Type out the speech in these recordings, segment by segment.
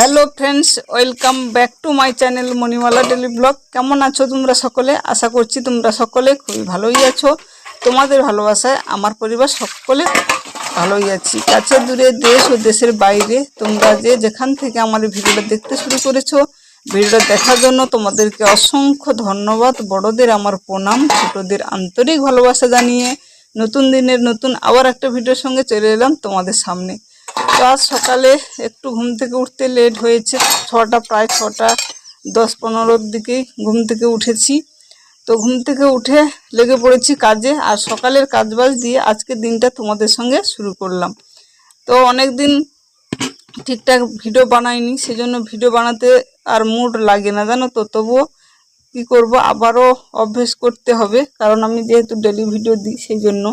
Hello friends, welcome back to my channel Manimala daily blog. কেমন আছো তোমরা সকলে? আশা করছি তোমরা সকলে খুবই ভালোই আছো। তোমাদের ভালোবাসায় আমার পরিবার সকলে ভালোই আছি। কাছে দূরে দেশ ও দেশের বাইরে তোমরা যে যেখান থেকে এই ভিডিওটা দেখতে শুরু করেছ, ভিডিওটা দেখার জন্য তোমাদেরকে অসংখ্য ধন্যবাদ। বড়দের আমার প্রণাম, ছোটদের আন্তরিক ভালোবাসা জানিয়ে নতুন দিনের নতুন আবার একটা ভিডিওর সঙ্গে চলে এলাম তোমাদের সামনে। আজ সকালে একটু ঘুম থেকে উঠতে লেট হয়েছে, ছটা, প্রায় ছটা, দশ পনেরোর দিকেই ঘুম থেকে উঠেছি। তো ঘুম থেকে উঠে লেগে পড়েছি কাজে, আর সকালের কাজবাজ দিয়ে আজকের দিনটা তোমাদের সঙ্গে শুরু করলাম। তো অনেক দিন ঠিকঠাক ভিডিও বানাইনি, সেজন্য ভিডিও বানাতে আর মুড লাগে না, জানো তো? তবুও কি করব? আবারও অভ্যেস করতে হবে, কারণ আমি যেহেতু ডেলি ভিডিও দিই সেই জন্য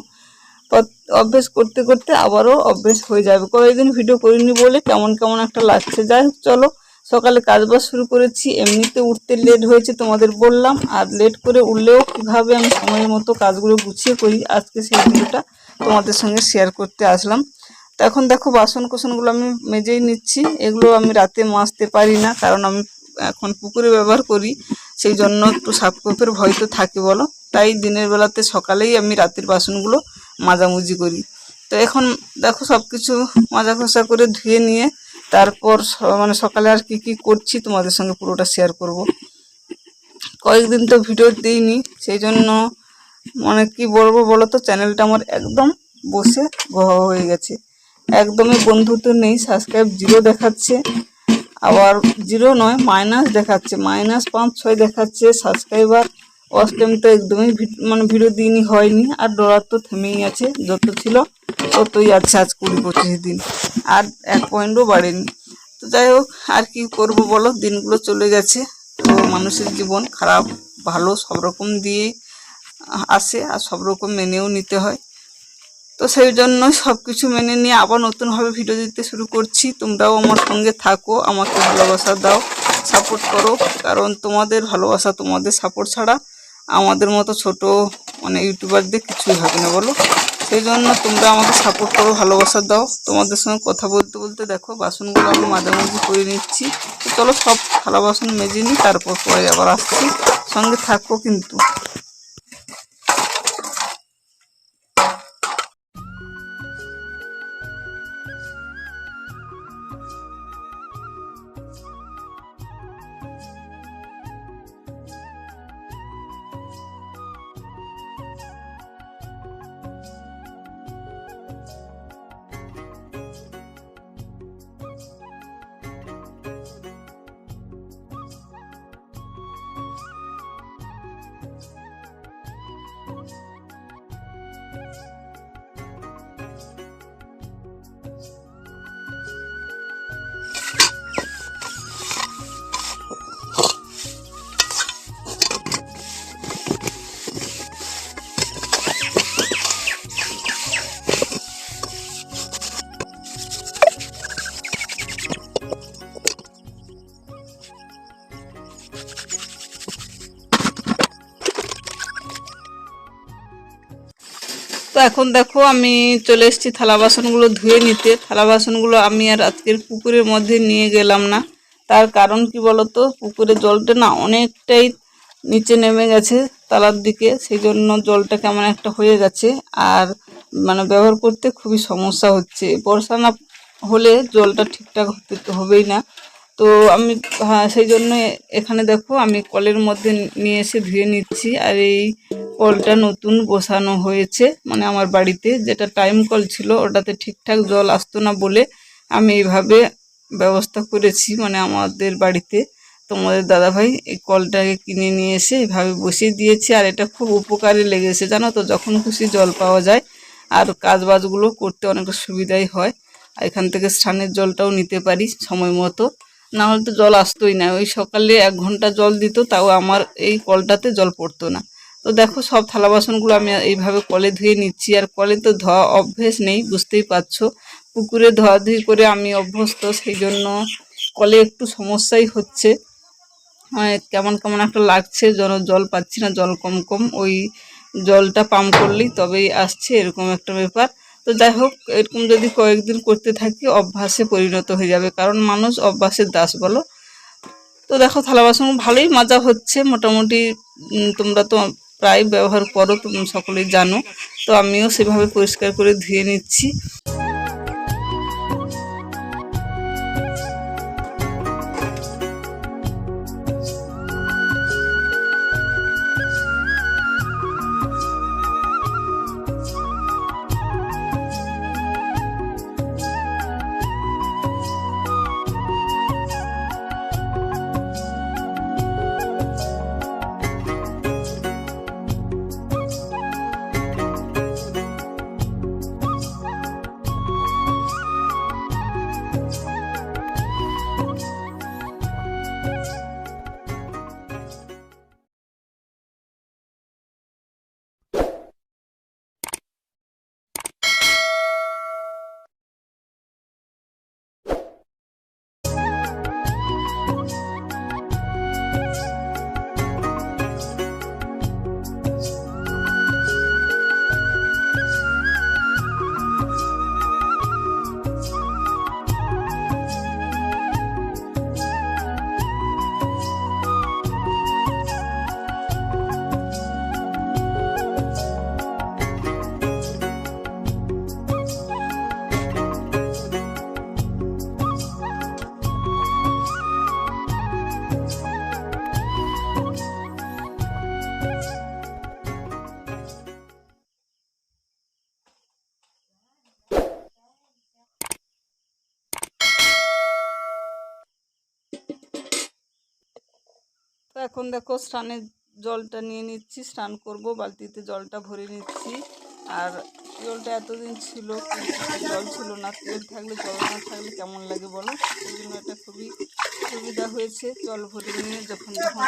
অভ্যেস করতে করতে আবারও অভ্যেস হয়ে যাবে। কয়েকদিন ভিডিও করিনি বলে কেমন কেমন একটা লাগছে। যাই হোক, চলো, সকালে কাজবাজ শুরু করেছি। এমনিতে উঠতে লেট হয়েছে তোমাদের বললাম। আর লেট করে উঠলেও কীভাবে আমি সময়ের মতো কাজগুলো গুছিয়ে করি, আজকে সেই ভিডিওটা তোমাদের সঙ্গে শেয়ার করতে আসলাম। তো এখন দেখো বাসন কোসনগুলো আমি মেজেই নিচ্ছি। এগুলো আমি রাতে মাজতে পারি না, কারণ আমি এখন পুকুরে ব্যবহার করি সেই জন্য একটু সাপকোপের ভয় তো থাকে বলো। তাই দিনের বেলাতে সকালেই আমি রাতের বাসনগুলো মাজামুজি করি। তো এখন দেখো সব কিছু মাজা ঘষা করে ধুয়ে নিয়ে তারপর মানে সকালে আর কি কি করছি তোমাদের সঙ্গে পুরোটা শেয়ার করব। কয়েকদিন তো ভিডিও দিইনি সেই জন্য মানে কি বলব বলো তো চ্যানেলটা আমার একদম বসে ঘ হয়ে গেছে। একদমই বন্ধুত্ব নেই সাবস্ক্রাইব জিরো দেখাচ্ছে। আবার জিরো নয়, মাইনাস দেখাচ্ছে, মাইনাস পাঁচ ছয় দেখাচ্ছে, সাবস্ক্রাইবার টাইম তো একদমই মানে ভিডিও দিনই হয়নি, আর ডলার তো থেমেই আছে, যত ছিল ততই আছে আজ কুড়ি পঁচিশ দিন, আর এক পয়েন্টও বাড়েনি। তো যাই হোক, আর কি করব বলো? দিনগুলো চলে গেছে, তো মানুষের জীবন খারাপ, ভালো, সব রকম দিয়ে আসে, আর সব রকম মেনেও নিতে হয়। তো সেই জন্য সব কিছু মেনে নিয়ে আবার নতুনভাবে ভিডিও দিতে শুরু করছি। তোমরাও আমার সঙ্গে থাকো, আমাকে ভালোবাসা দাও সাপোর্ট করো, কারণ তোমাদের ভালোবাসা তোমাদের সাপোর্ট ছাড়া আমাদের মতো ছোট মানে ইউটিউবারদের কিছুই হবে না, বলো? সেই জন্য তোমরা আমাকে সাপোর্ট করো, ভালোবাসা দাও। তোমাদের সঙ্গে কথা বলতে বলতে দেখো, বাসনগুলো আমি মাঝামাঝি করে নিচ্ছি। তো চলো সব থালা বাসন মেজে নিই, তারপর পরে আবার আসছি। সঙ্গে থাকো কিন্তু। এখন দেখো আমি চলে এসেছি থালা বাসনগুলো ধুয়ে নিতে। থালা বাসনগুলো আমি আর আজকের পুকুরের মধ্যে নিয়ে গেলাম না। তার কারণ কি বলতো? পুকুরের জলটা না অনেকটাই নিচে নেমে গেছে তালার দিকে সেই জন্য জলটা কেমন একটা হয়ে গেছে। আর মানে ব্যবহার করতে খুবই সমস্যা হচ্ছে। বর্ষা না হলে জলটা ঠিকঠাক হতে তো হবেই না। তো আমি হ্যাঁ সেই জন্য এখানে দেখো আমি কলের মধ্যে নিয়ে এসে ধুয়ে নিচ্ছি। আর এই কলটা নতুন বসানো হয়েছে মানে আমার বাড়িতে। যেটা টাইম কল ছিল, ওটাতে ঠিকঠাক জল আসতো না বলে আমি এইভাবে ব্যবস্থা করেছি মানে আমাদের বাড়িতে। তোমাদের দাদাভাই এই কলটাকে কিনে নিয়ে এসে এভাবে বসিয়ে দিয়েছি, আর এটা খুব উপকারে লেগেছে। জানো তো, যখন খুশি জল পাওয়া যায়, আর কাজ বাজগুলো করতে অনেকটা সুবিধাই হয়। আর এখান থেকে স্নানের জলটাও নিতে পারি সময় মতো। না হলে তো জল আসতোই না। ওই সকালে এক ঘণ্টা জল দিত, তাও আমার এই কলটাতে জল পড়তো না। তো দেখো, সব থালা বাসনগুলো আমি এইভাবে কলে ধুয়ে নিচ্ছি। আর কলে তো ধোয়া অভ্যেস নেই, বুঝতেই পারছ। পুকুরে ধোয়াধুয়ি করে আমি অভ্যস্ত সেই জন্য কলে একটু সমস্যাই হচ্ছে। মানে কেমন কেমন একটা লাগছে, যেন জল পাচ্ছি না, জল কম কম। ওই জলটা পাম্প করলেই তবেই আসছে, এরকম একটা ব্যাপার। তো যাই হোক, এরকম যদি কয়েকদিন করতে থাকি, অভ্যাসে পরিণত হয়ে যাবে। কারণ মানুষ অভ্যাসের দাস বলো। তো দেখো, থালা বাসন ভালোই মজা হচ্ছে। মোটামুটি তোমরা তো প্রায় ব্যবহার করো, তুমি সকলেই জানো। তো আমিও সেভাবে পরিষ্কার করে ধুয়ে নিচ্ছি। এখন দেখো স্নানের জলটা নিয়ে নিচ্ছি, স্নান করব, বালতিতে জলটা ভরে নিচ্ছি। আর জলটা এতদিন ছিল জল ছিল না, তেল থাকলে, জল না থাকলে কেমন লাগে বলো? সেই জন্য এটা খুবই সুবিধা হয়েছে, জল ভরে নিয়ে যখন যখন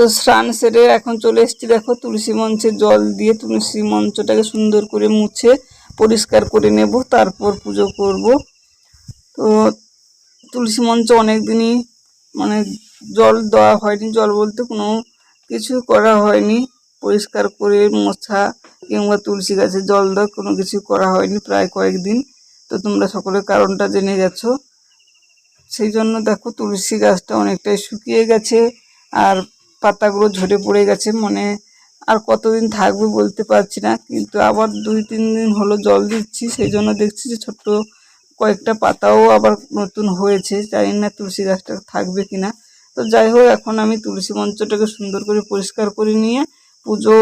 তো স্নান সেরে এখন চলে এসছি, দেখো তুলসী মঞ্চে জল দিয়ে তুলসী মঞ্চটাকে সুন্দর করে মুছে পরিষ্কার করে নেব, তারপর পুজো করব। তো তুলসী মঞ্চ অনেক দিনই মানে জল দেওয়া হয়নি, জল বলতে কোনো কিছু করা হয়নি। পরিষ্কার করে মোছা কিংবা তুলসী গাছে জল দেওয়া কোনো কিছু করা হয়নি প্রায় কয়েকদিন। তো তোমরা সকলে কারণটা জেনে গেছো। সেই জন্য দেখো তুলসী গাছটা অনেকটাই শুকিয়ে গেছে, আর পাতাগুলো ঝরে পড়ে গেছে মানে আর কতদিন থাকবে বলতে পারছি না, কিন্তু আবার দুই তিন দিন হলো জল দিচ্ছি, সেই জন্য দেখছি যে ছোট্ট কয়েকটা পাতাও আবার নতুন হয়েছে, জানি না তুলসী গাছটা থাকবে কিনা। তো যাই হোক, এখন আমি তুলসী মঞ্চটাকে সুন্দর করে পরিষ্কার করে নিয়ে পুজো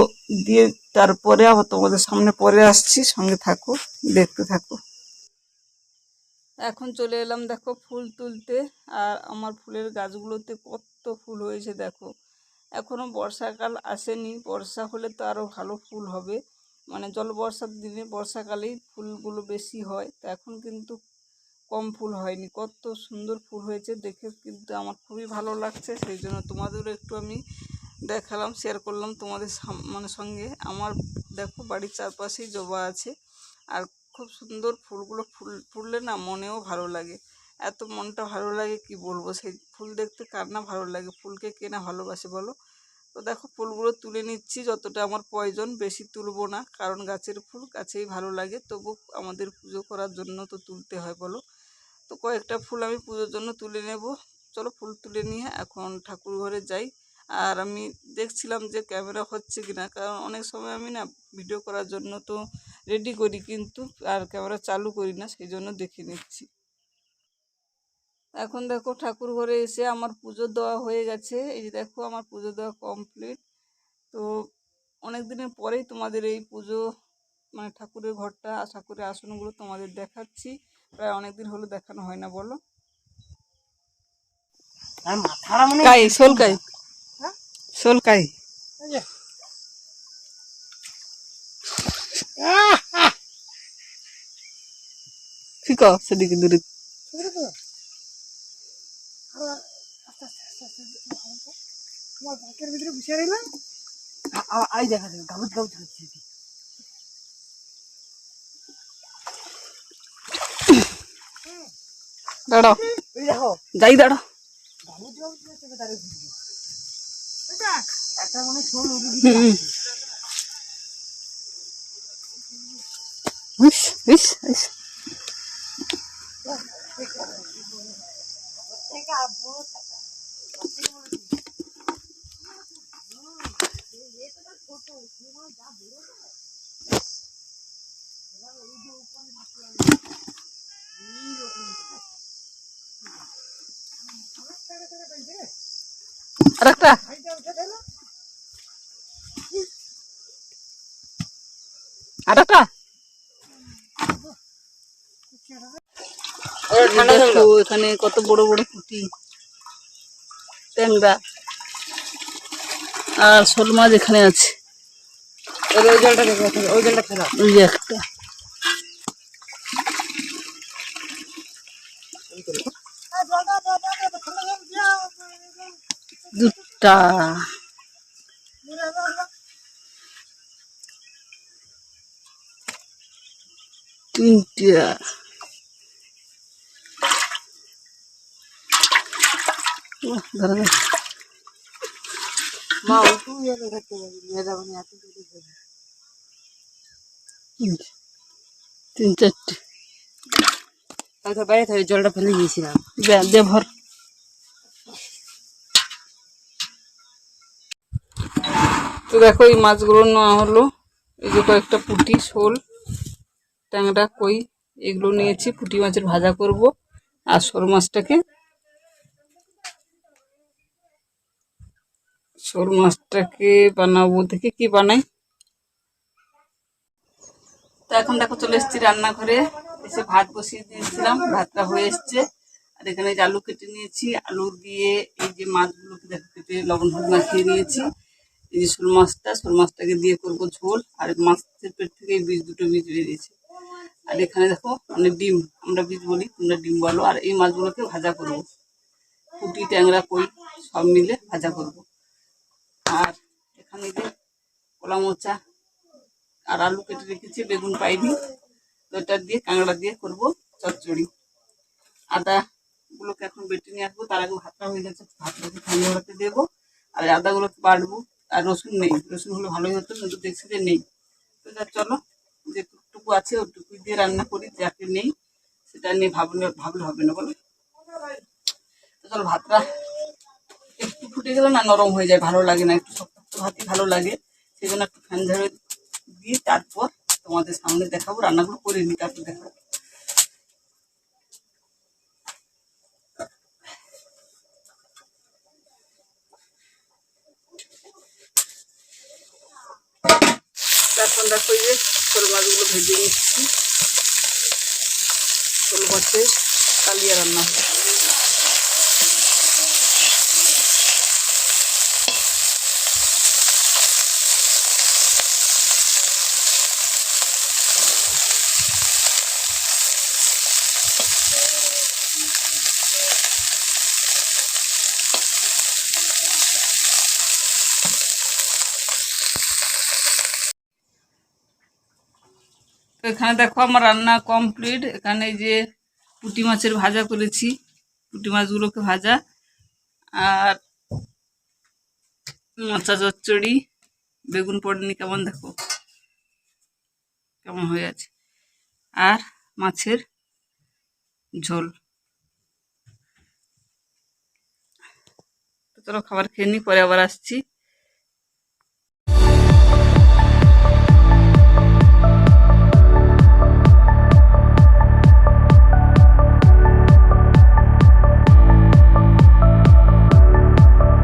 দিয়ে তারপরে আবার তোমাদের সামনে পরে আসছি, সঙ্গে থাকো, দেখতে থাকো। এখন চলে এলাম দেখো ফুল তুলতে, আর আমার ফুলের গাছগুলোতে কত ফুল হয়েছে দেখো। এখনও বর্ষাকাল আসেনি। বর্ষা হলে তো আরও ভালো ফুল হবে। মানে জল বর্ষার দিনে বর্ষাকালেই ফুলগুলো বেশি হয়। তা এখন কিন্তু কম ফুল হয়নি। কত সুন্দর ফুল হয়েছে দেখে কিন্তু আমার খুবই ভালো লাগছে। সেই জন্য তোমাদেরও একটু আমি দেখালাম শেয়ার করলাম তোমাদের মানে সঙ্গে। আমার দেখো বাড়ির চারপাশেই জবা আছে। আর খুব সুন্দর ফুলগুলো ফুল, ফুললে না মনেও ভালো লাগে। এত মনটা ভালো লাগে কি বলব? সেই ফুল দেখতে কার না ভালো লাগে? ফুলকে কে না ভালোবাসে বলো? তো দেখো ফুলগুলো তুলে নিচ্ছি, যতটা আমার প্রয়োজন বেশি তুলবো না। কারণ গাছের ফুল গাছেই ভালো লাগে, তবু আমাদের পুজো করার জন্য তো তুলতে হয় বলো? তো কয়েকটা ফুল আমি পুজোর জন্য তুলে নেব। চলো ফুল তুলে নিয়ে এখন ঠাকুর ঘরে যাই। আর আমি দেখছিলাম যে ক্যামেরা হচ্ছে কি না কারণ অনেক সময় আমি না ভিডিও করার জন্য তো রেডি করি কিন্তু আর ক্যামেরা চালু করি না, সেই জন্য দেখে নিচ্ছি। এখন দেখো ঠাকুর ঘরে এসে আমার পুজো দেওয়া হয়ে গেছে। এই যে দেখো আমার পুজো দেওয়া কমপ্লিট তো অনেক দিনের পরেই তোমাদের এই পুজো মানে ঠাকুরের ঘরটা আর ঠাকুরের আসনগুলো তোমাদের দেখাচ্ছি। প্রায় অনেক দিন হলো দেখানো হয় না বলো। মাথাটা কাই শোল কাই। হ্যাঁ? শোল কাই। এই যে। ঠিক সেদিকে দূরে বুঝলি তো? আবার আস্তে আস্তে আস্তে আস্তে আস্তে আস্তে তোমার বাঁকের ভিতরে বসে রইলাম। আই দেখা যাবে গাবুত গাবুত হচ্ছে দাঁড়াও দেখো। যাই দাঁড়াও। গাবুত গাবুত হচ্ছে দাঁড়িয়ে ঘুরবে এটা একটা মনে শোল উড়ে আর একটা এখানে কত বড় বড় পুঁটি ট্যাংরা আর শোল মাছ এখানে আছে ওই জলটা ওই জলটা খেলা ওই যে একটা তিনটা। মা ওটু দেখতে পাবি নিয়ে যাব না এত তিন চারটে বাইরে থেকে জলটা ফেলে দিয়েছিলাম দে- দে ভর তো দেখো এই মাছগুলো নেওয়া হলো। এই যে কয়েকটা পুঁটি, শোল, ট্যাংরা, কই, এগুলো নিয়েছি। পুঁটি মাছের ভাজা করব আর শোল মাছটাকে। শোল মাছটাকে বানাবো দেখি কি বানাই। তো এখন দেখো চলে এসেছি রান্নাঘরে। এসে ভাত বসিয়ে দিয়েছিলাম, ভাতটা হয়ে এসছে। আর এখানে আলু কেটে নিয়েছি, আলু দিয়ে এই যে মাছগুলোকে দেখো কেটে লবণ হলুদ মাখিয়ে নিয়েছি। এই যে শোল মাছটা, শোল মাছটাকে দিয়ে করব ঝোল, আর মাছের পেট থেকে এই বীজ, দুটো বীজ বেরিয়েছে আর এখানে দেখো মানে ডিম, আমরা বীজ বলি, তোমরা ডিম বলো, আর এই মাছগুলোকে ভাজা করব। পুঁটি ট্যাংরা, কই, সব মিলে ভাজা করব। আর এখানে যে কলা মোচা আর আলু কেটে রেখেছি, বেগুন পাইনি এটা দিয়ে কাঁকড়া দিয়ে করব চচ্চড়ি। আদা গুলোকে এখন বেটে নিয়ে আসব, তার আগে ভাতটা হয়ে গেছে, ভাতটাকে ঠান্ডা হতে দেবো, আর আদাগুলোকে বাটবো। আর রসুন নেই। রসুন হলে ভালোই হতো কিন্তু দেখছি যে নেই। তো এটা চলো। যেটুকু আছে ওটুকু দিয়ে রান্না করি, যাকে নেই, সেটা নিয়ে ভাবলে ভাবলে হবে না, বলো? চলো, ভাতটা একটু ফুটে গেলে না নরম হয়ে যায়, ভালো লাগে না। একটু শক্ত ভাতই ভালো লাগে। সেই জন্য একটু ফ্যান ঝাড়ে দিয়ে তারপর তোমাদের সামনে দেখাবো, রান্নাগুলো করে নিই, তারপর দেখাবো। দেখো যে শোল মাছগুলো ভেজে নিচ্ছি। শোল মাছে কালিয়া রান্না। এখানে দেখো আমার রান্না কমপ্লিট এখানে যে পুঁটি মাছের ভাজা করেছি। পুঁটি মাছগুলোকে ভাজা। আর মাচা চচ্চড়ি, বেগুন পড়নি কেমন দেখো? কেমন হয়ে আছে? আর মাছের ঝোল। চলো খাবার খেয়ে নি, পরে আবার আসছি।